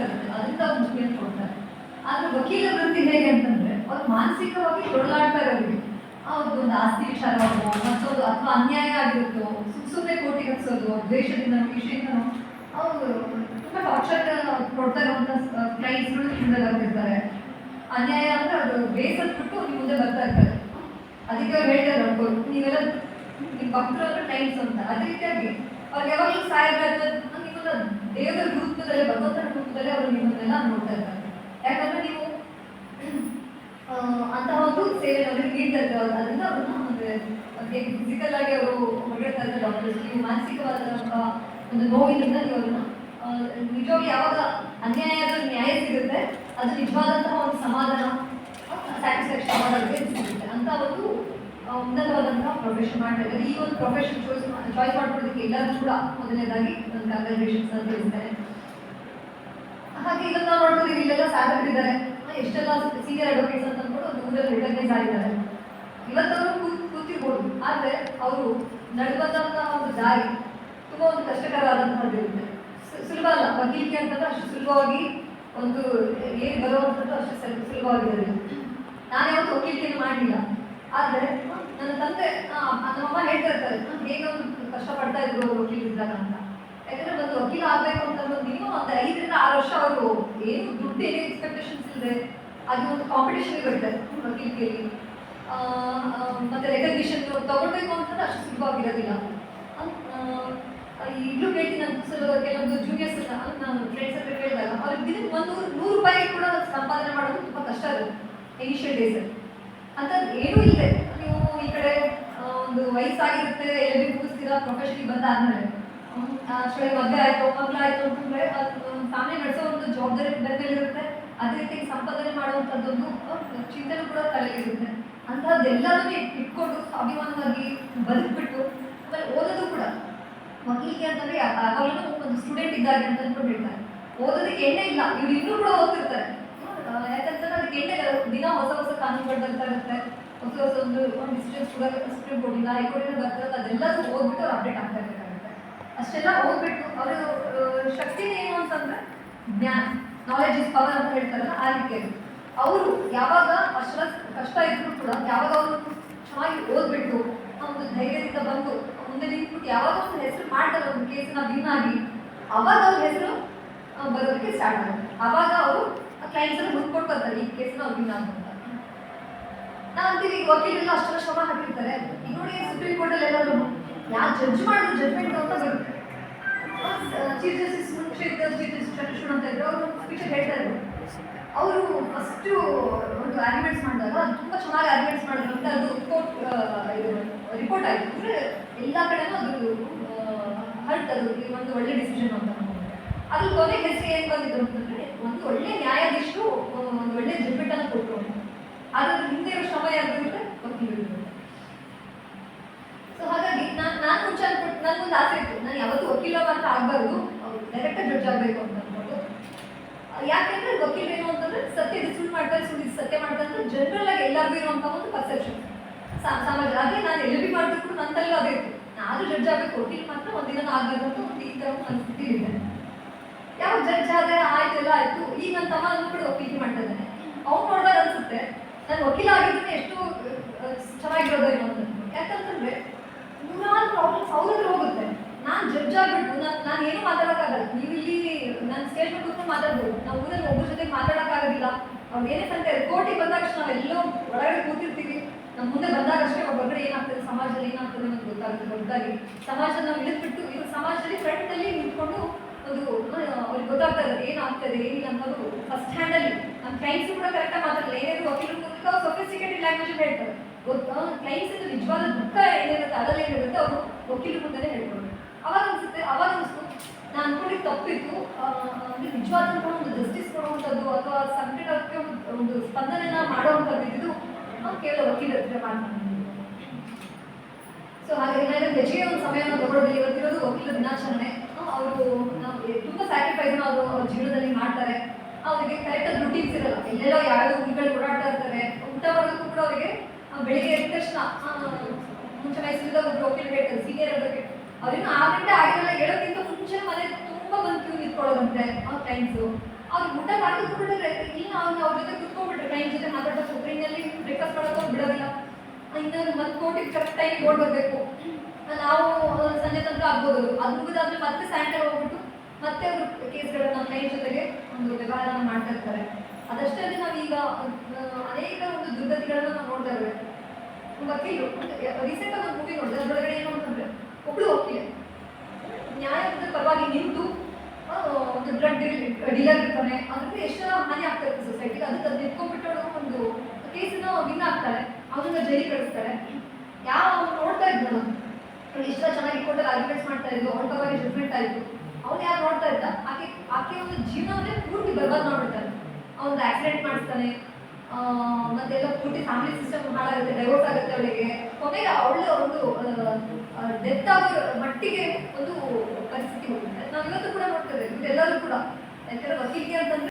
ಇರುತ್ತೆ ಅದರಿಂದ ಅವ್ರು ಜೀವನ ಕೊಡ್ತಾರೆ. ಆದ್ರೆ ವಕೀಲ ವೃತ್ತಿ ಹೇಗೆ ಅಂತಂದ್ರೆ ಅವ್ರು ಮಾನಸಿಕವಾಗಿ ಅವರಿಗೆ. ಅವ್ರದ್ದು ಒಂದು ಆಸ್ತಿ ವಿಚಾರ ಮತ್ತೊಂದು ಅಥವಾ ಅನ್ಯಾಯ ಆಗಿರುತ್ತೋ ಸುಮ್ ಸುಮ್ಮನೆ ಕೋಟಿ ಹಚ್ಚೋದು ದ್ವೇಷದಿಂದ ವಿಷಯದಿಂದ ಅವರು ತುಂಬಾ ಟಾರ್ಚರ್ ಕೊಡ್ತಾ ಇರುವಂತ ಕ್ಲೈಂಟ್ಸ್ಗಳು ಮುಂದೆ ಬರ್ತಿರ್ತಾರೆ. ಅನ್ಯಾಯ ಅಂದ್ರೆ ಅದು ಬೇಸದ್ ಬಿಟ್ಟು ಅವ್ರಿಗೆ ಮುಂದೆ ಬರ್ತಾ ಇರ್ತಾರೆ. ಅದಕ್ಕೆ ಅವ್ರು ಹೇಳ್ತಾರೆ ಅವ್ರು, ನೀವೆಲ್ಲ ನಿಮ್ಮ ಭಕ್ತರು ಅಂತ. ಅದೇ ರೀತಿಯಾಗಿ ಅವ್ರಿಗೆ ಯಾವಾಗಲೂ ಸಾಯಲ್ಲ ನಿಮ್ಮನ್ನ ದೇವರ ಗುರುತ್ವದಲ್ಲಿ, ಭಗವಂತನ ಗುರುತ್ವದಲ್ಲಿ ಅವರು ನಿಮ್ಮನ್ನೆಲ್ಲ ನೋಡ್ತಾ ಇರ್ತಾರೆ ಯಾಕಂದ್ರೆ ನೀವು ಅಂತ ಒಂದು ಸೇವೆ ಅವ್ರಿಗೆ ನೀಡ್ತಾ ಇದ್ದಾರೆ. ಅದರಿಂದ ಅವ್ರನ್ನ ಅಂದ್ರೆ ಅದಕ್ಕೆ ಫಿಸಿಕಲ್ ಆಗಿ ಅವರು ಹೊರಡ್ತಾ ಇದ್ದಾರೆ ಡಾಕ್ಟರ್ಸ್ ನೀವು ಮಾನಸಿಕವಾದಂತಹ ಒಂದು ನೋವಿನಿಂದ ನೀವು ಅವ್ರನ್ನ ನಿಜವಾಗಿ ಯಾವಾಗ ಅನ್ಯಾಯ ಆದ್ರೂ ನ್ಯಾಯ ಸಿಗುತ್ತೆ. ಅದು ನಿಜವಾದಂತಹ ಒಂದು ಸಮಾಧಾನ ಸ್ಯಾಟಿಸ್ಫ್ಯಾಕ್ಷನ್ ಮಾಡೋದಕ್ಕೆ ಸಿಗುತ್ತೆ. ಅಂತ ಒಂದು ಉನ್ನತವಾದಂತಹ ಪ್ರೊಫೆಷನ್ ಮಾಡ್ತಾ ಇದ್ದಾರೆ. ಈ ಒಂದು ಪ್ರೊಫೆಷನ್ ಚಾಯ್ಸ್ ಚಾಯ್ಸ್ ಮಾಡ್ಕೊಳ್ಳೋದಕ್ಕೆ ಎಲ್ಲರೂ ಕೂಡ ಮೊದಲನೇದಾಗಿ ಒಂದು ಕಂಗ್ರಾಚುಲೇಷನ್ಸ್ ಅಂತ ತಿಳಿಸ್ತಾರೆ. ಹಾಗೆ ಇದನ್ನ ನಾವು ನೋಡ್ತೀವಿ ಇಲ್ಲೆಲ್ಲ ಸಾಧಕರಿದ್ದಾರೆ ಎಷ್ಟೆಲ್ಲ ಸೀನಿಯರ್ ಅಡ್ವೊಕೇಟ್ಸ್ ಅಂತ ಅಂದ್ಕೊಂಡು ಒಂದು ಊರಲ್ಲಿ ರಿಕಗ್ನೈಸ್ ಆಗಿದ್ದಾರೆ ಇವತ್ತವರು ಕೂತ್ ಕೂತಿರ್ಬೋದು. ಆದರೆ ಅವರು ನಡೆದಂತಹ ಒಂದು ದಾರಿ ತುಂಬಾ ಒಂದು ಕಷ್ಟಕರವಾದಂತಹದ್ದು ಇರುತ್ತೆ ಸುಲಭ ಅಲ್ಲ. ವಕೀಲಿಕೆ ಅಂತಂದ್ರೆ ಅಷ್ಟು ಸುಲಭವಾಗಿ ಒಂದು ಏನು ಬರುವಂಥದ್ದು ಅಷ್ಟು ಸುಲಭವಾಗಿರಲಿಲ್ಲ ನಾನು ಯಾವತ್ತೂ ವಕೀಲಿಕೆಯನ್ನು ಮಾಡಲಿಲ್ಲ. ಆದ್ರೆ ನನ್ನ ತಂದೆ ನಮ್ಮಮ್ಮ ಹೇಳ್ತಾ ಇರ್ತಾರೆ ಹೇಗೆ ಒಂದು ಕಷ್ಟಪಡ್ತಾ ಇದ್ರು ಅವ್ರು ವಕೀಲಿದ್ದಾಗ ಅಂತ? ಯಾಕಂದ್ರೆ ಒಂದು ವಕೀಲ ಆಗ್ಬೇಕು ಅಂತಂದ್ರೆ ಮಿನಿಮಮ್ ಒಂದು ಐದರಿಂದ ಆರು ವರ್ಷ ಅವರು ಏನು ದುಡ್ಡು ಏನು ಎಕ್ಸ್ಪೆಕ್ಟೇಷನ್ಸ್ ಇಲ್ಲದೆ ಅದು ಒಂದು ಕಾಂಪಿಟೇಷನ್ ಇರುತ್ತೆ ವಕೀಲಿಕೆಯಲ್ಲಿ ಮತ್ತೆ ರೆಕಗ್ನಿಷನ್ ತಗೊಳ್ಬೇಕು ಅಂತಂದ್ರೆ ಅಷ್ಟು ಸುಲಭವಾಗಿರೋದಿಲ್ಲ. ಈಗಲೂ ಕೇಳ್ತೀನಿ ನನ್ನ ಸಲ ಕೆಲವೊಂದು ಜೂನಿಯರ್ಸ್ ನಾನು ಫ್ರೆಂಡ್ಸ್ ಹತ್ರ ಕೇಳಿದಾಗ ಅವ್ರಿಗೆ ದಿನಕ್ಕೆ ಒಂದು ನೂರು ರೂಪಾಯಿ ಕೂಡ ಸಂಪಾದನೆ ಮಾಡೋದು ತುಂಬ ಕಷ್ಟ ಅದು ಇನಿಷಿಯಲ್ ಡೇಸಲ್ಲಿ ಅಂತ ಏನೂ ಇದೆ ನೀವು ಈ ಕಡೆ ಒಂದು ವಯಸ್ಸಾಗಿರುತ್ತೆ ಎಲ್ಲಿ ಮುಗಿಸ್ತೀರಾ ಪ್ರೊಫೆಷನ್ಗೆ ಬಂದಾದ್ಮೇಲೆ ಅಷ್ಟೇ ಮದುವೆ ಆಯ್ತು ಮಕ್ಕಳು ಆಯ್ತು ಅಂತಂದ್ರೆ ಫ್ಯಾಮಿಲಿ ನಡೆಸೋ ಒಂದು ಜವಾಬ್ದಾರಿ ಇರುತ್ತೆ ಅದೇ ರೀತಿ ಸಂಪಾದನೆ ಮಾಡುವಂಥದ್ದೊಂದು ಚಿಂತನೆ ಕೂಡ ತಲೆಯಲ್ಲಿರುತ್ತೆ ಅಂತಹದ್ದೆಲ್ಲದನ್ನು ಇಟ್- ಇಟ್ಕೊಂಡು ಸ್ವಾಭಿಮಾನವಾಗಿ ಬದುಕ್ಬಿಟ್ಟು, ಆಮೇಲೆ ಓದೋದು ಕೂಡ. ಮಕ್ಕಳಿಗೆ ಅಂತಂದ್ರೆ ಯಾವಾಗಲೂ ಒಂದು ಸ್ಟೂಡೆಂಟ್ ಇದ್ದಾರೆ ಅಂತ ಅಂದ್ಕೊಂಡು ಹೇಳ್ತಾರೆ ಓದೋದಕ್ಕೆ ಎಣ್ಣೆ ಇಲ್ಲ, ಇವ್ರು ಇನ್ನೂ ಕೂಡ ಓದ್ತಿರ್ತಾರೆ. ಯಾಕಂತಂದ್ರೆ ಅದಕ್ಕೆ ಎಣ್ಣೆ ಇಲ್ಲ. ದಿನ ಹೊಸ ಹೊಸ ಕಾನೂನುಗಳು ಬರ್ತಾ ಇರುತ್ತೆ. ಹೊಸ ಹೊಸ ಒಂದು ಒಂದು ಡಿಸಿಷನ್ಸ್ ಕೂಡ ಸುಪ್ರೀಂ ಕೋರ್ಟಿಂದ ಹೈಕೋರ್ಟಿಂದ ಬರ್ತಾ ಇರುತ್ತೆ. ಅದೆಲ್ಲದೂ ಓದ್ಬಿಟ್ಟು ಅಪ್ಡೇಟ್ ಆಗ್ತಾ ಇರಬೇಕಾಗುತ್ತೆ. ಅಷ್ಟೆಲ್ಲ ಓದ್ಬಿಟ್ಟು, ಅವರು ಶಕ್ತಿ ಏನು ಅಂತಂದ್ರೆ ಜ್ಞಾನ ನಾಲೆಜ್ ಇಸ್ ಪವರ್ ಅಂತ ಹೇಳ್ತಾರಲ್ಲ, ಆ ರೀತಿಯಲ್ಲಿ ಅವರು ಯಾವಾಗ ಅಷ್ಟ ಕಷ್ಟ ಇದ್ರು ಕೂಡ ಯಾವಾಗ ಅವರು ಚೆನ್ನಾಗಿ ಓದ್ಬಿಟ್ಟು ಒಂದು ಧೈರ್ಯದಿಂದ ಬಂದು ಮುಂದೆ ನಿಂತ್ಬಿಟ್ಟು ಯಾವಾಗ ಒಂದು ಹೆಸರು ಮಾಡ್ತಾರೆ, ಒಂದು ಕೇಸನ್ನ ವಿನ್ ಆಗಿ, ಅವಾಗ ಅವ್ರ ಹೆಸರು ಬರೋದಕ್ಕೆ ಸ್ಟಾರ್ಟ್ ಆಗುತ್ತೆ. ಅವಾಗ ಅವರು ಕ್ಲೈಂಟ್ಸ್ ಅನ್ನು ಮುಂದೆ ಕೊಡ್ಕೊತಾರೆ ಈ ಕೇಸ್ ನಾವು ವಿನ್ ಅಂತ. ನಾವು ಅಂತೀವಿ ಈಗ ವಕೀಲರೆಲ್ಲ ಅಷ್ಟೆಲ್ಲ ಶ್ರಮ ಹಾಕಿರ್ತಾರೆ. ಈಗ ನೋಡಿ, ಸುಪ್ರೀಂ ಕೋರ್ಟ್ ಅಲ್ಲಿ ಎಲ್ಲರೂ ಯಾರು ಜಡ್ಜ್ ಮಾಡಿದ್ರು ಜಡ್ಜ್ಮೆಂಟ್ ಅಂತ ಬರುತ್ತೆ. Chief justice Munshi chief justice ಅಂತ ಇದ್ರು ಅವರು ಸ್ಪೀಚ್ ಹೇಳ್ತಾ ಅವರು ಫಸ್ಟ್ ಒಂದು ಆರ್ಗ್ಯುಮೆಂಟ್ಸ್ ಮಾಡಿದಾಗ ಅದು ತುಂಬಾ ಚೆನ್ನಾಗಿ ಆರ್ಗ್ಯುಮೆಂಟ್ಸ್ ಮಾಡಿದ್ರು ಅಂತ ಅದು ಕೋರ್ಟ್ ರಿಪೋರ್ಟ್ ಆಯ್ತು. ಅಂದ್ರೆ ಎಲ್ಲ ಕಡೆನೂ ಅದು ಹರ್ಟ್ ಅದು ಒಂದು ಒಳ್ಳೆ ಡಿಸಿಷನ್ ಅಂತ. ಅದ್ರ ಕೊನೆ ಹೆಸರು ಏನ್ ಬಂದಿದ್ರು ಅಂತಂದ್ರೆ ಒಂದು ಒಳ್ಳೆ ನ್ಯಾಯಾಧೀಶರು, ಒಂದು ಒಳ್ಳೆ ಜಡ್ಜ್ಮೆಂಟ್ ಅನ್ನು ಕೊಟ್ಟರು. ಆದ್ರೆ ಹಿಂದೆ ಇರೋ ಶ್ರಮ ಯಾರಿರುತ್ತೆ ವಕೀಲರು ಸೊ ಹಾಗಾಗಿ ನಾನು ನಾನು ಮುಂಚೆ ಅನ್ಕೊಟ್ಟು ನನಗೊಂದು ಆಸೆ ಇತ್ತು. ನಾನು ಯಾವತ್ತೂ ವಕೀಲ ಮಾತ್ರ ಆಗಬಾರ್ದು. ಡೈರೆಕ್ಟ್ ಜಡ್ಜ್ ಆಗಬೇಕು ಅಂತ ಅನ್ಕೊಂಡು. ಯಾಕೆಂದ್ರೆ ವಕೀಲ ಏನು ಅಂತಂದ್ರೆ ಸತ್ಯ ಸುಳ್ಳು ಮಾಡ್ತಾರೆ ಸುಳ್ಳು ಸತ್ಯ ಮಾಡ್ತಾರೆ ಜನರಲ್ ಆಗಿ ಎಲ್ಲರಿಗೂ ಇರುವಂತ ಒಂದು ಪರ್ಸೆಪ್ಷನ್ ಸಮಾಜ ಅದೇ ನಾನು ಎಲ್ ಬಿ ಮಾಡ್ತಿದ್ರು ನನ್ನಲ್ಲೂ ಅದೇ ಇತ್ತು. ನಾನು ಜಡ್ಜ್ ಆಗಬೇಕು, ವಕೀಲ್ ಮಾತ್ರ ಒಂದಿನ ಆಗಬೇಕು ಅಂತ ಒಂದು ಈ ಥರ ಮನಸ್ಥಿತಿ ಇದೆ. ಯಾವ ಜಡ್ಜ್ ಆದ್ರೆ ಆಯ್ತು ಎಲ್ಲ ಆಯ್ತು. ಈಗ ನನ್ನ ತಮ್ಮ ನನ್ನ ಕೂಡ ವಕೀಲಿ ಮಾಡ್ತಾ ಅವ್ನು ನೋಡಿದಾಗ ಅನ್ಸುತ್ತೆ, ನಾನು ವಕೀಲ ಆಗಿದ್ದೀನಿ ಎಷ್ಟು ಚೆನ್ನಾಗಿರೋದು ಅಂತ. ಯಾಕಂತಂದ್ರೆ, ನೂರಾರು ಪ್ರಾಬ್ಲಮ್ಸ್ ಅವ್ರ ಹತ್ರ ಹೋಗುತ್ತೆ. ನಾನು ಜಡ್ಜ್ ಆಗ್ಬಿಟ್ಟು ನಾನು ನಾನು ಏನು ಮಾತಾಡೋಕ್ಕಾಗಲ್ಲ. ನೀವು ಇಲ್ಲಿ, ನಾನು ಸ್ಟೇಜ್ ಮೇಲೆ ಕೂತ್ಕೊಂಡು ಮಾತಾಡ್ಬೋದು. ನಾವು ಊರಲ್ಲಿ ಒಬ್ಬರ ಜೊತೆ ಮಾತಾಡೋಕ್ಕಾಗೋದಿಲ್ಲ. ಅವ್ರು ಏನೇ ಸಂತೆ ಕೋರ್ಟಿಗೆ ಬಂದಾಗ ನಾವೆಲ್ಲೋ ಒಳಗಡೆ ಕೂತಿರ್ತೀವಿ. ನಮ್ಮ ಮುಂದೆ ಬಂದಾಗ ಅಷ್ಟೇ ಹೊರಗಡೆ ಏನಾಗ್ತದೆ, ಸಮಾಜದಲ್ಲಿ ಏನಾಗ್ತದೆ ಅನ್ನೋದು ಗೊತ್ತಾಗುತ್ತೆ ದೊಡ್ಡದಾಗಿ. ಸಮಾಜ ನಾವು ಇಳಿದ್ಬಿಟ್ಟು ಇದು ಸಮಾಜದಲ್ಲಿ ಫ್ರೆಂಡ್ನಲ್ಲಿ ನಿಂತ್ಕೊಂಡು ಆ, ಅವ್ರಿಗೆ ಗೊತ್ತಾಗ್ತದೆ ಏನಾಗ್ತದೆ ಏನಿಲ್ಲ ಅನ್ನೋದು ಫಸ್ಟ್ ಹ್ಯಾಂಡಲ್ಲಿ ನಮ್ಮ ಕ್ಲೈಂಟ್ಸ್ ಕೂಡ ಕರೆಕ್ಟಾಗಿ ಮಾತಾಡಲ್ಲ. ಏನೇನು ವಕೀಲರು ಮೂಲಕ ಸೊಫಿಸ್ಟಿಕೇಟೆಡ್ ಲ್ಯಾಂಗ್ವೇಜ್ ಹೇಳ್ತಾರೆ. ಗೊತ್ತಾ? ಕ್ಲೈಂಟ್ಸ್ ನಿಜವಾದ ದುಃಖ ಏನಿರುತ್ತೆ ಅದರಲ್ಲಿ ಏನಿರುತ್ತೆ ಅವರು ವಕೀಲರು ಮುಂದೆ ಹೇಳ್ಕೊಂಡು ಅವಾಗ ಅನ್ಸುತ್ತೆ ಅವಾಗ ಅನಿಸ್ತು ನಾನು ಅನ್ಕೊಂಡಿದ್ದು ತಪ್ಪಿತ್ತು ಅಂದ್ರೆ ಒಂದು ಜಸ್ಟಿಸ್ ಕೊಡುವಂಥದ್ದು ಅಥವಾ ಸಂಕಟಕ್ಕೆ ಒಂದು- ಸ್ಪಂದನೆನ ಮಾಡುವಂಥದ್ದು ಇದು ಕೇವಲ ವಕೀಲರ ಹತ್ರ ಮಾಡ್ಕೊಂಡು ಸೊ ಹಾಗೆ ಏನಾದ್ರೆ ಹೆಚ್ಚಿಗೆ ಒಂದು ಸಮಯವನ್ನು ತಗೊಳ್ಳೋದಿಲ್ಲ ಇವತ್ತಿರೋದು ವಕೀಲ ದಿನಾಚರಣೆ. ಸ್ಯಾಕ್ರಿಫೈಸ್ ಅವರು ಅವ್ರ ಜೀವನದಲ್ಲಿ ಮಾಡ್ತಾರೆ. ಅವರಿಗೆ ಕರೆಕ್ಟಾಗಿ ರುಟೀನ್ಸ್ ಇರಲ್ಲ. ಎಲ್ಲೆಲ್ಲೋ ಯಾವ್ಯಾವ ಊರುಗಳು ಓಡಾಡ್ತಾ ಇರ್ತಾರೆ. ಊಟ ಬರೋದಕ್ಕೂ ಕೂಡ ಅವರಿಗೆ ಬೆಳಿಗ್ಗೆ ಎದ್ದ ತಕ್ಷಣ ಮುಂಚೆ ಮೈಸೂರಿಂದ ಒಬ್ರು ವಕೀಲ ಹೇಳ್ತಾರೆ ಸೀನಿಯರ್ ಅದಕ್ಕೆ ಅವ್ರಿಗೂ ಆ ಗಂಟೆ ಆಗಿರಲ್ಲ, ಹೇಳೋಕ್ಕಿಂತ ಮುಂಚೆ ಮನೆ ತುಂಬ ಬಂದು ಕ್ಯೂ ನಿಂತ್ಕೊಳ್ಳೋದಂತೆ, ಅವ್ರ ಕ್ಲೈಂಟ್ಸು ಅವ್ರು ಊಟ ಮಾಡೋದಕ್ಕೂ ಕೂಡ ಇಲ್ಲ ಅವ್ರು ಅವ್ರ ಜೊತೆ ಕುತ್ಕೊಂಡ್ಬಿಟ್ರೆ ಕ್ಲೈಂಟ್ ಜೊತೆ ಮಾತಾಡೋ ಟ್ರೈನಲ್ಲಿ ಬ್ರೇಕಪ್ ಮಾಡೋದು ಬಿಡೋದಿಲ್ಲ. ಇನ್ನೊಂದು ಒಂದು ಕೋಟಿ ಕರೆಕ್ಟ್ ಟೈಮ್ ಓಡ್ ಬರಬೇಕು. ನಾವು ಸಂಜೆ ತನಕ ಆಗ್ಬೋದು. ಅದು. ಮುಗಿದಾದ್ಮೇಲೆ ಮತ್ತೆ ಸಾಯಂಕಾಲ ಹೋಗ್ಬಿಟ್ಟು ಮತ್ತೆ ಅವರು ಕೇಸ್ಗಳನ್ನ ಕ್ಲೈಂಟ್ ಜೊತೆಗೆ ಒಂದು ವ್ಯವಹಾರನ ಮಾಡ್ತಾ ಇರ್ತಾರೆ. ಅದಷ್ಟೇ ಅಲ್ಲದೆ ನಾವೀಗ ಅನೇಕ ಒಂದು ದುರ್ಗತಿಗಳನ್ನ ನಾವು ನೋಡ್ತಾ ಒಂದು ವಕೀಲರು ರೀಸೆಂಟ್ ಆಗಿ ಒಂದು ಮೂವಿ ನೋಡಿದೆ, ಅದರೊಳಗಡೆ ಏನು ಅಂತಂದ್ರೆ ಒಬ್ಳು ವಕೀಲೆ ನ್ಯಾಯದ ಪರವಾಗಿ ನಿಂತು ಒಂದು ಡ್ರಗ್ ಡೀಲರ್ ಇರ್ತಾನೆ. ಅದಕ್ಕೆ ಎಷ್ಟು ಹಾನಿ ಆಗ್ತಾ ಇರುತ್ತೆ ಸೊಸೈಟಿಗೆ ಅದಕ್ಕೆ ಅದು ನಿಂತ್ಕೊಂಡ್ಬಿಟ್ಟು ಒಂದು ಕೇಸನ್ನ ವಿನ್ ಆಗ್ತಾರೆ. ಅವನನ್ನ ಜೈಲಿಗೆ ಕಳಿಸ್ತಾರೆ. ಯಾವ ಅವ್ನು ನೋಡ್ತಾ ಇದ್ನಲ್ಲ? ಅವ್ಳು ಇಷ್ಟ ಚೆನ್ನಾಗಿ ಕೋರ್ಟಲ್ಲಿ ಆರ್ಗ್ಯುಮೆಂಟ್ಸ್ ಮಾಡ್ತಾ ಇದ್ರು ಅವ್ರ ಪರವಾಗಿ ಜಡ್ಮೆಂಟ್ ಆಯಿತು. ಅವ್ನು ಯಾರು ನೋಡ್ತಾ ಇದ್ದ? ಆಕೆ ಆಕೆ ಒಂದು ಜೀವನವನ್ನೇ ಪೂರ್ತಿ ಬರ್ಬಾದ್ ಮಾಡ್ಬಿಡ್ತಾನೆ ಅವನು ಆಕ್ಸಿಡೆಂಟ್ ಮಾಡಿಸ್ತಾನೆ. ಮತ್ತೆಲ್ಲ ಪೂರ್ತಿ ಫ್ಯಾಮಿಲಿ ಸಿಸ್ಟಮ್ ಹಾಳಾಗುತ್ತೆ ಡೈವೋರ್ಸ್ ಆಗುತ್ತೆ ಅವಳಿಗೆ. ಕೊನೆಗೆ ಅವಳು ಒಂದು ಡೆತ್ ಆಗೋ ಮಟ್ಟಿಗೆ ಒಂದು ಪರಿಸ್ಥಿತಿ ಹೋಗುತ್ತೆ. ನಾವು ಇವತ್ತು ಕೂಡ ನೋಡ್ತೇವೆ ಇದೆಲ್ಲರೂ ಕೂಡ. ಯಾಕಂದ್ರೆ ವಕೀಲಿಗೆ ಅಂತಂದ್ರೆ